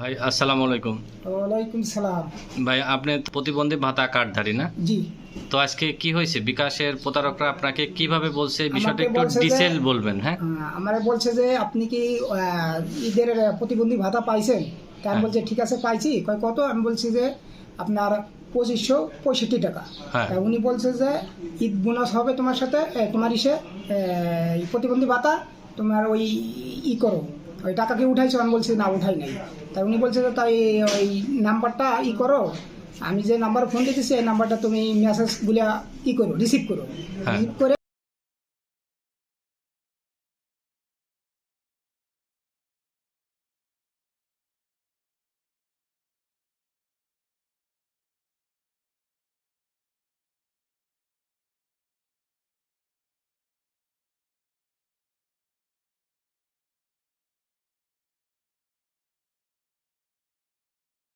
ভাই আসসালামু আলাইকুম। ওয়ালাইকুম সালাম। ভাই আপনি প্রতিবন্ধী ভাতা কার্ডধারী না? জি। তো আজকে কি হয়েছে? বিকাশের প্রতারকরা আপনাকে কীভাবে বলছে? বিষয়টা একটু বলছে ডিটেল বলবেন হ্যাঁ? আমার বলছে যে আপনি কি ঈদের প্রতিবন্ধী ভাতা পাইছেন? তা আমি হ্যাঁ। ঠিক আছে পাইছি। কয় কত? আমি বলছি যে আপনার পঁচিশশো পঁয়ষট্টি টাকা। হ্যাঁ। উনি বলছে যে ঈদ বোনাস হবে তোমার সাথে তোমার ইসে প্রতিবন্ধী ভাতা তোমার ওই ই করো ওই টাকা কি উঠাইছো আমি বলছি না উঠাই নাই তাই উনি বলছে যে তাই ওই নাম্বারটা ই করো আমি যে নাম্বার ফোন দিতেছি এই নাম্বারটা তুমি মেসেজগুলো ই করো রিসিভ করো হ্যাঁ। রিসিভ করে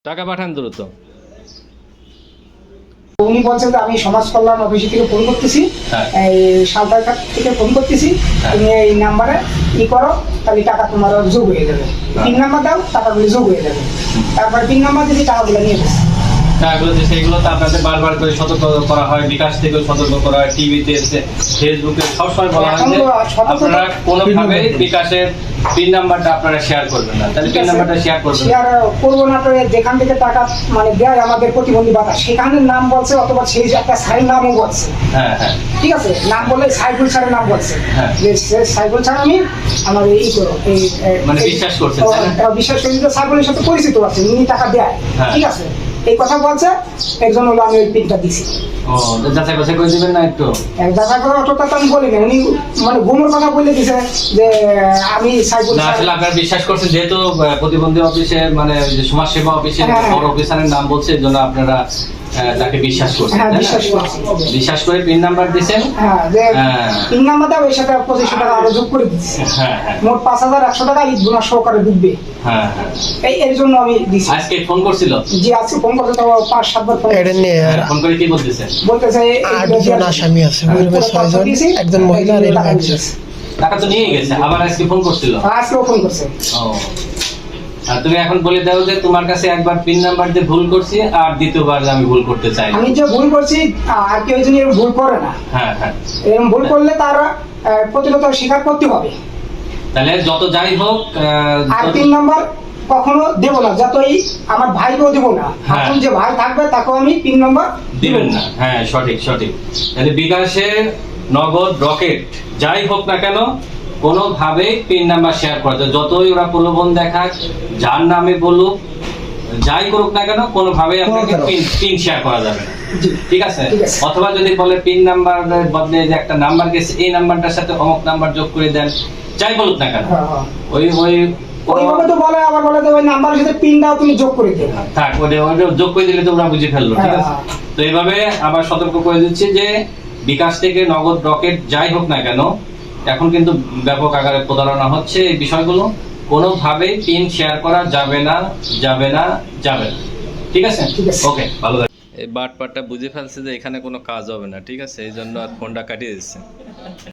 টাকা পাঠান দ্রুত উনি বলছেন যে আমি সমাজ কল্যাণ অফিস থেকে ফোন করতেছি হ্যাঁ। এই সালতারঘাট থেকে ফোন করতেছি হ্যাঁ। তুমি এই নাম্বারে ই করো তাহলে টাকা তোমার যোগ হয়ে যাবে হ্যাঁ। পিন নাম্বার দাও টাকাগুলো যোগ হয়ে যাবে তারপর পিন নাম্বার দিলে টাকাগুলো নিয়ে গেছে টাকাগুলো যে সেগুলো তো আপনাদের বারবার করে সতর্ক করা হয় বিকাশ থেকেও সতর্ক করা হয় টিভিতে ফেসবুকে সবসময় বলা হয় যে আপনারা কোনোভাবেই বিকাশের পিন নাম্বারটা আপনারা শেয়ার করবেন না। তাহলে পিন নাম্বারটা শেয়ার করবেন। শেয়ার করব না তো যেখান থেকে টাকা মানে দেয় আমাদের প্রতিবন্ধী ভাতা সেখানের নাম বলছে অথবা সেই একটা সাইন নামও বলছে। হ্যাঁ হ্যাঁ। ঠিক আছে? নাম বললে সাইফুল স্যারের নাম বলছে। হ্যাঁ। যে সাইফুল স্যার আমি আমার এই করো মানে বিশ্বাস না? বিশ্বাস করি সাইফুলের সাথে পরিচিত আছে উনি টাকা দেয়। হ্যাঁ। ঠিক আছে? এই কথা বলছে এর জন্য হলো আমি ওই পিনটা দিছি ও যাচাই বাছাই করে দিবেন না একটু এক করে অতটা তো আমি বলি না উনি মানে গুমর কথা বলে দিছে যে আমি সাইফুল না স্যার আসলে আপনারা বিশ্বাস করছেন যেহেতু প্রতিবন্ধী অফিসে মানে যে সমাজ সেবা অফিসের হ্যাঁ। বড় অফিসারের নাম বলছে আপনারা তাকে বিশ্বাস করছেন হ্যাঁ বিশ্বাস করছি। বিশ্বাস করে পিন নাম্বার দিয়েছেন? হ্যাঁ যে হ্যাঁ। নাম্বার দাও এর সাথে পঁচিশশো টাকা আরও যোগ করে দিচ্ছি। হ্যাঁ হ্যাঁ। মোট পাঁচ হাজার একশো টাকা ঈদ বোনাস সহকারে হ্যাঁ হ্যাঁ। এই এর জন্য আমি দিছি। আজকে ফোন করছিল? জি আজকে ফোন করতে তো পাঁচ সাতবার ফোন এটা নিয়ে ফোন করে কি বলতেছে? বলতেছে আটজন আসামি আছে ছয়জন একজন মহিলা আর একজন টাকা তো নিয়ে গেছে আবার আজকে ফোন করছিল? আজকেও ফোন করছে। ও। তুমি এখন বলে দাও যে তোমার কাছে একবার পিন নাম্বার দিয়ে ভুল করছি আর দ্বিতীয়বার আমি ভুল করতে চাই। আমি যে ভুল করছি আর কেউ যদি ভুল করে না হ্যাঁ হ্যাঁ। এরকম ভুল করলে তার প্রতিরোধ স্বীকার করতে হবে। তাহলে যত যাই হোক আর তিন নম্বর কখনো দেব না যতই আমার ভাইকেও দেব না। হ্যাঁ। এখন যে ভাই থাকবে তাকেও আমি তিন নম্বর দিবেন না। হ্যাঁ সঠিক সঠিক। তাহলে বিকাশে নগদ রকেট যাই হোক না কেন কোনোভাবেই পিন নাম্বার শেয়ার করা যায়। যতই ওরা প্রলোভন দেখাক যার নামে বলুক যাই করুক না কেন কোনোভাবেই আপনাকে পিন পিন শেয়ার করা যাবে না। ঠিক আছে? অথবা যদি বলে পিন নাম্বার বদলে যে একটা নাম্বার গেছে এই নাম্বারটার সাথে অমুক নাম্বার যোগ করে দেন যাই বলুক না কেন। হ্যাঁ, হ্যাঁ। ওই ওই ওইভাবে তো বলে আবার বলে যে ওই নাম্বারের সাথে পিন দাও তুমি যোগ করে দেবে থাক ওটা ওটা যোগ করে দিলে তো ওরা বুঝে ফেলল ঠিক আছে। তো এইভাবে আবার সতর্ক করে দিচ্ছি যে বিকাশ থেকে নগদ রকেট যাই হোক না কেন এখন কিন্তু ব্যাপক আকারে প্রতারণা হচ্ছে এই বিষয়গুলো। কোনোভাবেই পিন শেয়ার করা যাবে না যাবে না যাবে না। ঠিক আছে? ওকে ভালো এই বাটপাটটা বুঝে ফেলছে যে এখানে কোনো কাজ হবে না ঠিক আছে? এই জন্য আর ফোনটা কাটিয়ে দিচ্ছে।